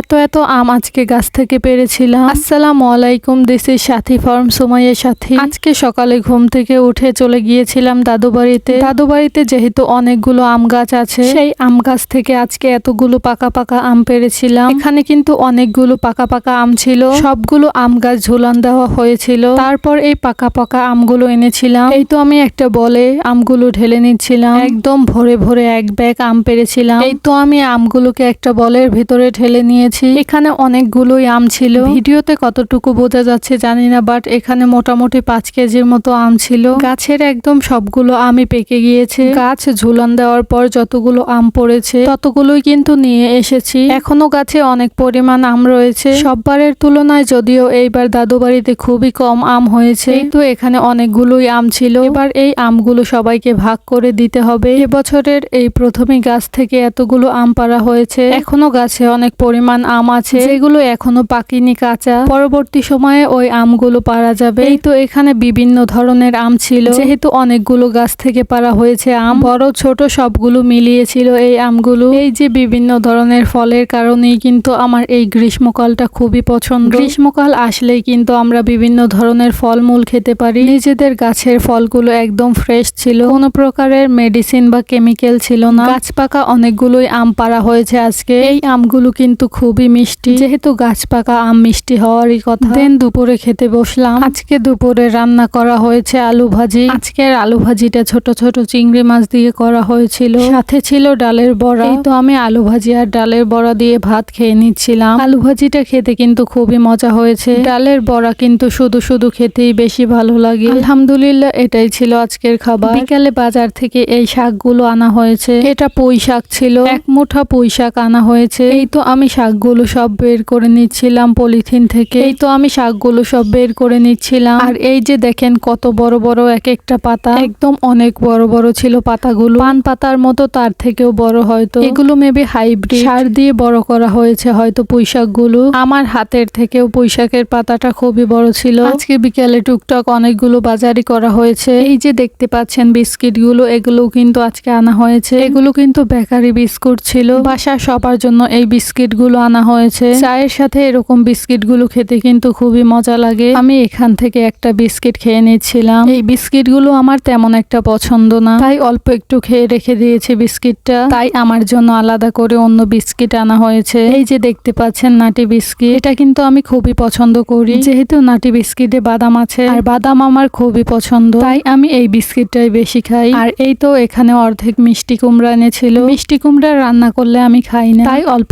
এত এত আম আজকে গাছ থেকে পেরেছিলাম। আসসালাম আলাইকুম দিস ইজ সাথী ফার্ম সুমাইয়ের সাথী। আজকে সকালে ঘুম থেকে উঠে চলে গিয়েছিলাম দাদু বাড়িতে দাদু বাড়িতে যেহেতু অনেকগুলো আম গাছ আছে, সেই আম গাছ থেকে আজকে এতগুলো পাকা পাকা আম পেরেছিলাম। এখানে কিন্তু অনেকগুলো পাকা পাকা আম ছিল। সবগুলো আম গাছ ঝুলান দেওয়া হয়েছিল। তারপর এই পাকা পাকা আমগুলো এনেছিলাম। এই তো আমি একটা বলে আমগুলো ঢেলে নিচ্ছিলাম। একদম ভরে ভরে এক ব্যাগ আম পেরেছিলাম। এই তো আমি আমগুলোকে একটা বলের ভিতরে ঢেলে নিয়েছি এখানে অনেকগুলোই আম ছিল। ভিডিওতে কতটুকু বোঝা যাচ্ছে জানি না বাট এখানে মোটামুটি পাঁচ কেজির মতো আম ছিল। গাছের একদম সবগুলো আমই পেকে গিয়েছে। গাছ ঝুলন দেওয়ার পর যতগুলো আম পড়েছে ততগুলোই কিন্তু নিয়ে এসেছি। এখনও গাছে অনেক পরিমাণ আম রয়েছে। সববারের তুলনায় যদিও এইবার দাদু বাড়িতে খুবই কম আম হয়েছে এই তো এখানে অনেকগুলোই আম ছিল। এবার এই আমগুলো সবাইকে ভাগ করে দিতে হবে। এবছরের এই প্রথমে গাছ থেকে এতগুলো আম পাড়া হয়েছে। এখনও গাছে অনেক পরিমাণ আম আছে। যেগুলো এখনও পাকিনি কাঁচা। পরবর্তী সময়ে ওই আমগুলো পারা যাবে। এই তো এখানে বিভিন্ন ধরনের আম ছিল। যেহেতু অনেকগুলো গাছ থেকে পারা হয়েছে আম বড় ছোট সবগুলো মিলিয়েছিল এই আমগুলো। এই যে বিভিন্ন ধরনের ফলের কারণেই কিন্তু আমার এই গ্রীষ্মকালটা খুবই পছন্দ। গ্রীষ্মকাল আসলেই কিন্তু আমরা বিভিন্ন ধরনের ফলমূল খেতে পারি। নিজেদের গাছের ফলগুলো একদম ফ্রেশ ছিল। কোনো প্রকারের মেডিসিন বা কেমিক্যাল ছিল না। গাছ পাকা অনেকগুলোই আম পারা হয়েছে আজকে। এই আমগুলো কিন্তু খুবই মিষ্টি। যেহেতু গাছ পাকা আম মিষ্টি হওয়ারই কথা। দেন দুপুরে খেতে বসলাম। আজকে দুপুরে রান্না করা হয়েছে আলু ভাজি। আজকের আলু ভাজিটা ছোট ছোট চিংড়ি মাছ দিয়ে করা হয়েছিল। সাথে ছিল ডালের বড়া। এই তো আমি আলু ভাজি আর ডালের বড়া দিয়ে ভাত খেয়ে নিচ্ছিলাম। আলু ভাজিটা খেতে কিন্তু খুবই মজা হয়েছে। ডালের বড়া কিন্তু শুধু শুধু খেতেই বেশি ভালো লাগে। আলহামদুলিল্লাহ এটাই ছিল আজকের খাবার। বিকালে বাজার থেকে এই শাকগুলো আনা হয়েছে। এটা পুঁই শাক ছিল। এক মুঠা পুঁই শাক আনা হয়েছে। এই তো আমি শাকগুলো সব বের করে নিচ্ছিলাম পলিথিন থেকে। এই তো আমি শাকগুলো সব বের করে নিচ্ছিলাম। আর এই যে দেখেন কত বড় বড় এক একটা পাতা। একদম অনেক বড় বড় ছিল পাতাগুলো। পান পাতার মতো তার থেকেও বড় হয়তো। এগুলো মেবি হাইব্রিড সার দিয়ে বড় করা হয়েছে হয়তো পুঁইশাকগুলো আমার হাতের থেকেও পুঁইশাকের পাতাটা খুবই বড় ছিল। আজকে বিকেলে টুকটাক অনেকগুলো বাজারি করা হয়েছে। এই যে দেখতে পাচ্ছেন বিস্কিটগুলো এগুলো কিন্তু আজকে আনা হয়েছে। এগুলো কিন্তু বেকারি বিস্কুট ছিল। বাসা সবার জন্য এই বিস্কিট গুলো আনা হয়েছে। চায়ের সাথে এরকম বিস্কিটগুলো খেতে কিন্তু খুবই মজা লাগে। আমি এখান থেকে একটা বিস্কিট খেয়ে নিচ্ছিলাম। এই বিস্কিটগুলো আমার তেমন একটা পছন্দ না। তাই অল্প একটু খেয়ে রেখে দিয়েছি বিস্কিটটা। তাই আমার জন্য আলাদা করে অন্য বিস্কিট আনা হয়েছে। এই যে দেখতে পাচ্ছেন নাটি বিস্কিট। এটা কিন্তু আমি খুবই পছন্দ করি। যেহেতু নাটি বিস্কিটে বাদাম আছে, আর বাদাম আমার খুবই পছন্দ। তাই আমি এই বিস্কিটটাই বেশি খাই। আর এই তো এখানে অর্ধেক মিষ্টি কুমড়া এনেছিল। মিষ্টি কুমড়া রান্না করলে আমি খাই না। তাই অল্প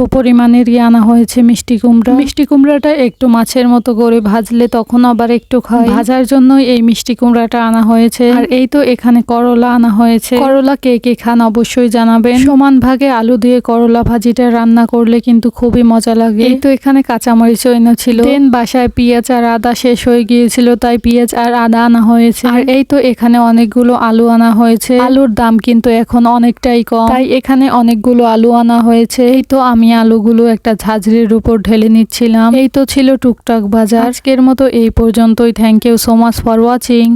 পরিমাণেরই আনা হয়েছে মিষ্টি কুমড়া। মিষ্টি কুমড়াটা একটু মাছের মতো করে ভাজলে তখন আবার একটু খাই ভাজার জন্য এই মিষ্টি কুমড়াটা আনা হয়েছে। আর এই তো এখানে করলা আনা হয়েছে। করলা কে কে খান অবশ্যই জানাবেন। সমান ভাগে আলু দিয়ে করলা ভাজিটা রান্না করলে কিন্তু খুবই মজা লাগে। এই তো এখানে কাঁচামরিচ ছিল দেন বাসায় পেঁয়াজ আর আদা শেষ হয়ে গিয়েছিল, তাই পেঁয়াজ আর আদা আনা হয়েছে। আর এই তো এখানে অনেকগুলো আলু আনা হয়েছে। আলুর দাম কিন্তু এখন অনেকটাই কম। তাই এখানে অনেকগুলো আলু আনা হয়েছে। এই তো আমি আলুগুলো একটা ঝাঁঝরির উপর ঢেলে নিচ্ছিলাম। এই তো ছিল টুকটাক বাজার। আজকের মতো এই পর্যন্তই। Thank you so much for watching